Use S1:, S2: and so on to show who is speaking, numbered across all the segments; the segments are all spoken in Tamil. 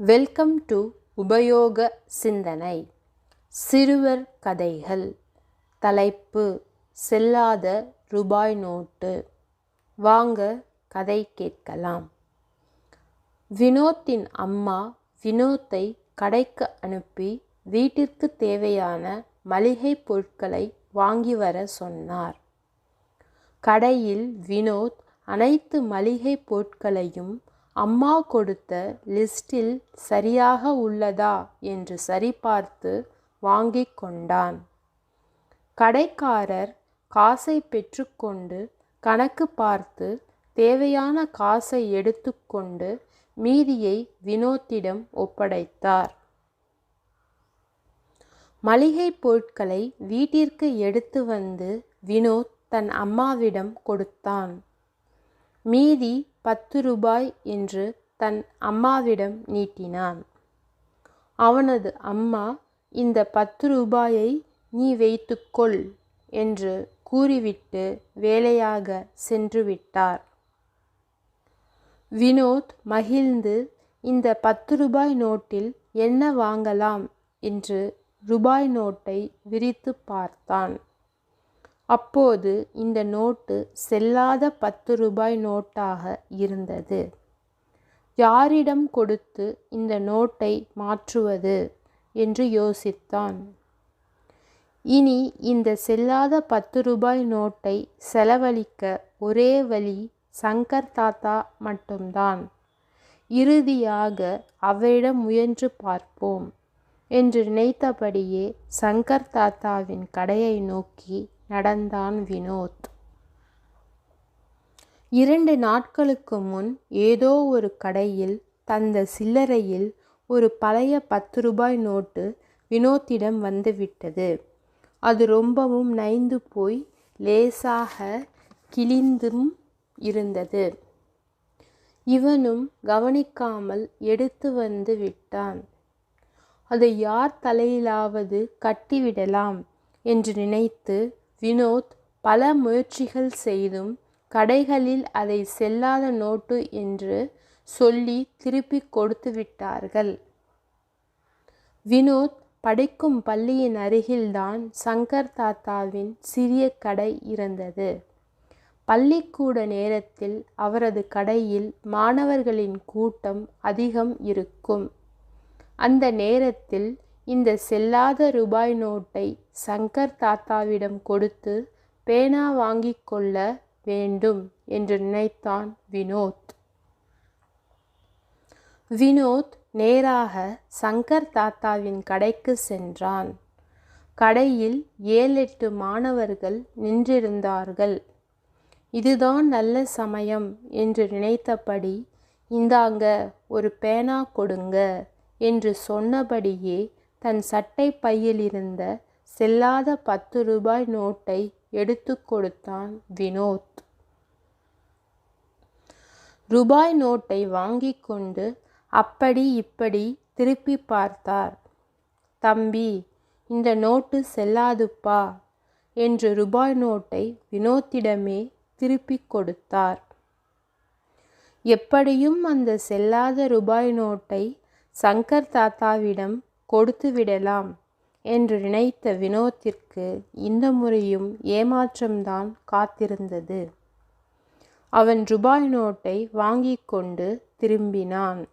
S1: வெல்கம் டு உபயோக சிந்தனை சிறுவர் கதைகள் தலைப்பு செல்லாத ரூபாய் நோட்டு வாங்க கதை கேட்கலாம் வினோத்தின் அம்மா வினோத்தை கடைக்கு அனுப்பி வீட்டிற்கு தேவையான மளிகை பொருட்களை வாங்கி வர சொன்னார் கடையில் வினோத் அனைத்து மளிகை பொருட்களையும் அம்மா கொடுத்த லிஸ்டில் சரியாக உள்ளதா என்று சரிபார்த்து வாங்கிக் கொண்டான். கடைக்காரர் காசை பெற்றுக்கொண்டு கணக்கு பார்த்து தேவையான காசை எடுத்துக்கொண்டு மீதியை வினோத்திடம் ஒப்படைத்தார். மளிகை பொருட்களை வீட்டிற்கு எடுத்து வந்து வினோத் தன் அம்மாவிடம் கொடுத்தான். மீதி பத்து ரூபாய் என்று தன் அம்மாவிடம் நீட்டினான். அவனது அம்மா இந்த பத்து ரூபாயை நீ வைத்துக்கொள் என்று கூறிவிட்டு வேலையாக சென்றுவிட்டார் வினோத் மகிழ்ந்து இந்த பத்து ரூபாய் நோட்டில் என்ன வாங்கலாம் என்று ரூபாய் நோட்டை விரித்து பார்த்தான். அப்போது இந்த நோட்டு செல்லாத பத்து ரூபாய் நோட்டாக இருந்தது. யாரிடம் கொடுத்து இந்த நோட்டை மாற்றுவது? என்று யோசித்தான். இனி இந்த செல்லாத பத்து ரூபாய் நோட்டை செலவழிக்க ஒரே வழி சங்கர் தாத்தா மட்டும்தான். இறுதியாக அவரிடம் முயன்று பார்ப்போம். என்று நினைத்தபடியே சங்கர் தாத்தாவின் கடையை நோக்கி நடந்தான் வினோத். இரண்டு நாட்களுக்கு முன் ஏதோ ஒரு கடையில் தந்த சில்லறையில் ஒரு பழைய பத்து ரூபாய் நோட்டு வினோத்திடம் வந்துவிட்டது. அது ரொம்பவும் நைந்து போய் லேசாக கிழிந்தும் இருந்தது. இவனும் கவனிக்காமல் எடுத்து வந்து விட்டான். அதை யார் தலையிலாவது கட்டிவிடலாம் என்று நினைத்து வினோத் பல முயற்சிகள் செய்தும் கடைகளில் அதை செல்லாத நோட்டு என்று சொல்லி திருப்பி கொடுத்து விட்டார்கள். வினோத் படிக்கும் பள்ளியின் அருகில்தான் சங்கர் தாத்தாவின் சிறிய கடை இருந்தது. பள்ளிக்கூட நேரத்தில் அவரது கடையில் மாணவர்களின் கூட்டம் அதிகம் இருக்கும். அந்த நேரத்தில் இந்த செல்லாத ரூபாய் நோட்டை சங்கர் தாத்தாவிடம் கொடுத்து பேனா வாங்கி கொள்ள வேண்டும் என்று நினைத்தான் வினோத். வினோத் நேராக சங்கர் தாத்தாவின் கடைக்கு சென்றான். கடையில் ஏழு எட்டு மாணவர்கள் நின்றிருந்தார்கள். இதுதான் நல்ல சமயம் என்று நினைத்தபடி இந்தாங்க ஒரு பேனா கொடுங்க என்று சொன்னபடியே தன் சட்டை பையிலிருந்த செல்லாத பத்து ரூபாய் நோட்டை எடுத்து கொடுத்தான் வினோத். ரூபாய் நோட்டை வாங்கி கொண்டு அப்படி இப்படி திருப்பி பார்த்தார். தம்பி இந்த நோட்டு செல்லாதுப்பா என்று ரூபாய் நோட்டை வினோத்திடமே திருப்பி கொடுத்தார். எப்படியும் அந்த செல்லாத ரூபாய் நோட்டை சங்கர் தாத்தாவிடம் கொடுத்து விடலாம் என்று நினைத்த வினோத்திற்கு இந்த முறையும் ஏமாற்றம்தான் காத்திருந்தது. அவன் ரூபாய் நோட்டை வாங்கி கொண்டு திரும்பினான்.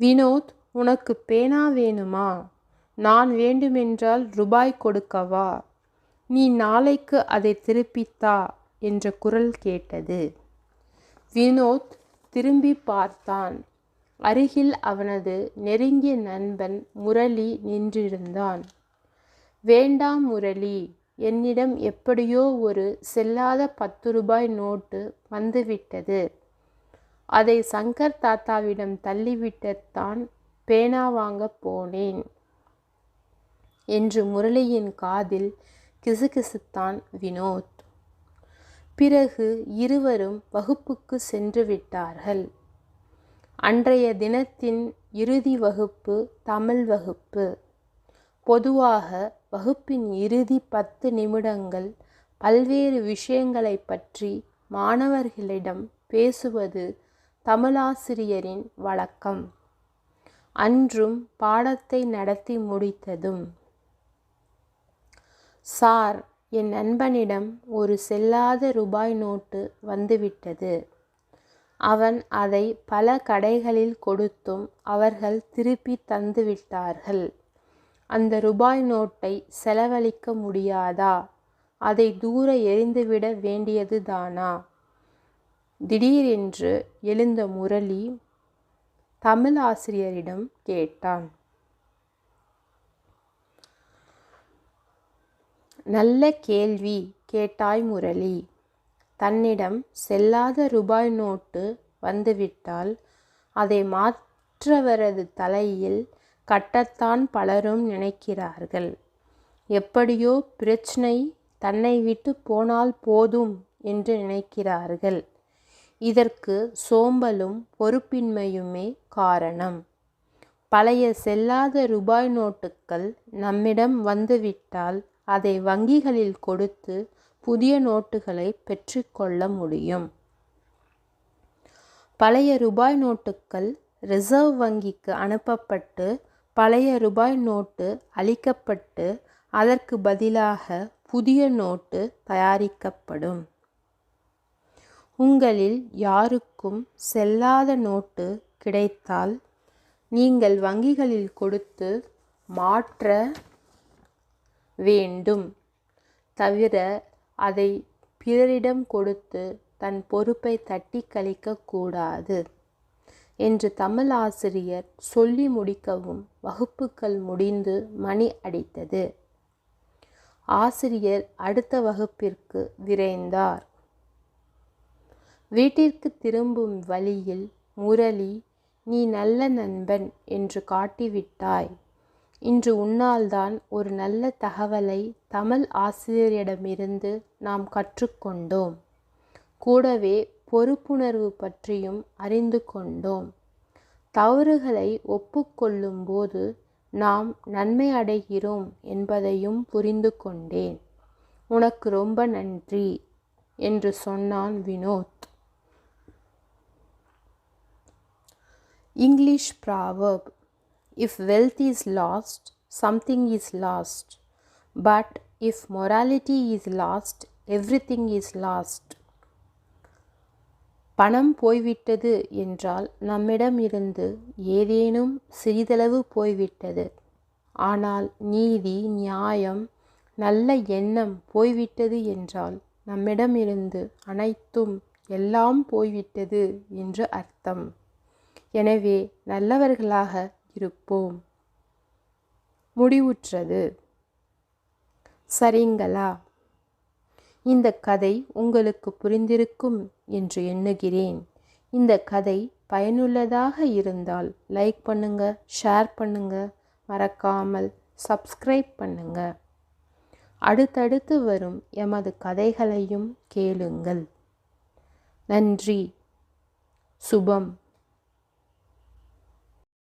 S1: வினோத் உனக்கு பேனா வேணுமா? நான் வேண்டுமென்றால் ரூபாய் கொடுக்கவா? நீ நாளைக்கு அதை திருப்பித்தா என்ற குரல் கேட்டது. வினோத் திரும்பி பார்த்தான். அருகில் அவனது நெருங்கிய நண்பன் முரளி நின்றிருந்தான். வேண்டாம் முரளி என்னிடம் எப்படியோ ஒரு செல்லாத பத்து ரூபாய் நோட்டு வந்துவிட்டது. அதை சங்கர் தாத்தாவிடம் தள்ளிவிட்டத்தான் பேனா வாங்க போனேன் என்று முரளியின் காதில் கிசுகிசுத்தான் வினோத். பிறகு இருவரும் வகுப்புக்கு சென்று விட்டார்கள். அன்றைய தினத்தின் இறுதி வகுப்பு தமிழ் வகுப்பு. பொதுவாக வகுப்பின் இறுதி பத்து நிமிடங்கள் பல்வேறு விஷயங்களை பற்றி மாணவர்களிடம் பேசுவது தமிழாசிரியரின் வழக்கம். அன்றும் பாடத்தை நடத்தி முடித்ததும். சார் என் நண்பனிடம் ஒரு செல்லாத ரூபாய் நோட்டு வந்துவிட்டது. அவன் அதை பல கடைகளில் கொடுத்தும் அவர்கள் திருப்பி தந்துவிட்டார்கள். அந்த ரூபாய் நோட்டை செலவழிக்க முடியாதா? அதை தூர எறிந்துவிட வேண்டியதுதானா? திடீரென்று எழுந்த முரளி தமிழ் ஆசிரியரிடம் கேட்டான். நல்ல கேள்வி கேட்டாய் முரளி. தன்னிடம் செல்லாத ரூபாய் நோட்டு வந்துவிட்டால் அதை மாற்றவரது தலையில் கட்டத்தான் பலரும் நினைக்கிறார்கள். எப்படியோ பிரச்சனை தன்னை விட்டு போனால் போதும் என்று நினைக்கிறார்கள். இதற்கு சோம்பலும் பொறுப்பின்மையுமே காரணம். பழைய செல்லாத ரூபாய் நோட்டுக்கள் நம்மிடம் வந்துவிட்டால் அதை வங்கிகளில் கொடுத்து புதிய நோட்டுகளை பெற்றுக்கொள்ள முடியும். பழைய ரூபாய் நோட்டுகள் ரிசர்வ் வங்கிக்கு அனுப்பப்பட்டு பழைய ரூபாய் நோட்டு அளிக்கப்பட்டு அதற்கு பதிலாக புதிய நோட்டு தயாரிக்கப்படும். உங்களில் யாருக்கும் செல்லாத நோட்டு கிடைத்தால் நீங்கள் வங்கிகளில் கொடுத்து மாற்ற வேண்டும். தவிர அதை பிறரிடம் கொடுத்து தன் பொறுப்பை தட்டி கழிக்கக்கூடாது என்று தமிழ் ஆசிரியர் சொல்லி முடிக்கவும் வகுப்புகள் முடிந்து மணி அடித்தது. ஆசிரியர் அடுத்த வகுப்பிற்கு விரைந்தார். வீட்டிற்கு திரும்பும் வழியில் முரளி நீ நல்ல நண்பன் என்று காட்டிவிட்டாய். இன்று உன்னால்தான் ஒரு நல்ல தகவலை தமிழ் ஆசிரியரிடமிருந்து நாம் கற்றுக்கொண்டோம். கூடவே பொறுப்புணர்வு பற்றியும் அறிந்து கொண்டோம். தவறுகளை ஒப்புக்கொள்ளும்போது நாம் நன்மை அடைகிறோம் என்பதையும் புரிந்து கொண்டேன். உனக்கு ரொம்ப நன்றி என்று சொன்னான் Vinod. English proverb if wealth is lost something is lost but if morality is lost everything is lost பணம் போய்விட்டது என்றால் நம்மிடம் இருந்து ஏதேனும் சிறிதளவு போய்விட்டது. ஆனால் நீதி நியாயம் நல்ல எண்ணம் போய்விட்டது என்றால் நம்மிடமிருந்து அனைத்தும் எல்லாம் போய்விட்டது என்று அர்த்தம். எனவே நல்லவர்களாக இருப்போம். முடிவுற்றது. சரிங்களா? இந்த கதை உங்களுக்கு புரிந்திருக்கும் என்று எண்ணுகிறேன். இந்த கதை பயனுள்ளதாக இருந்தால் லைக் பண்ணுங்க ஷேர் பண்ணுங்க மறக்காமல் சப்ஸ்கிரைப் பண்ணுங்க. அடுத்தடுத்து வரும் எமது கதைகளையும் கேளுங்கள். நன்றி. சுபம்.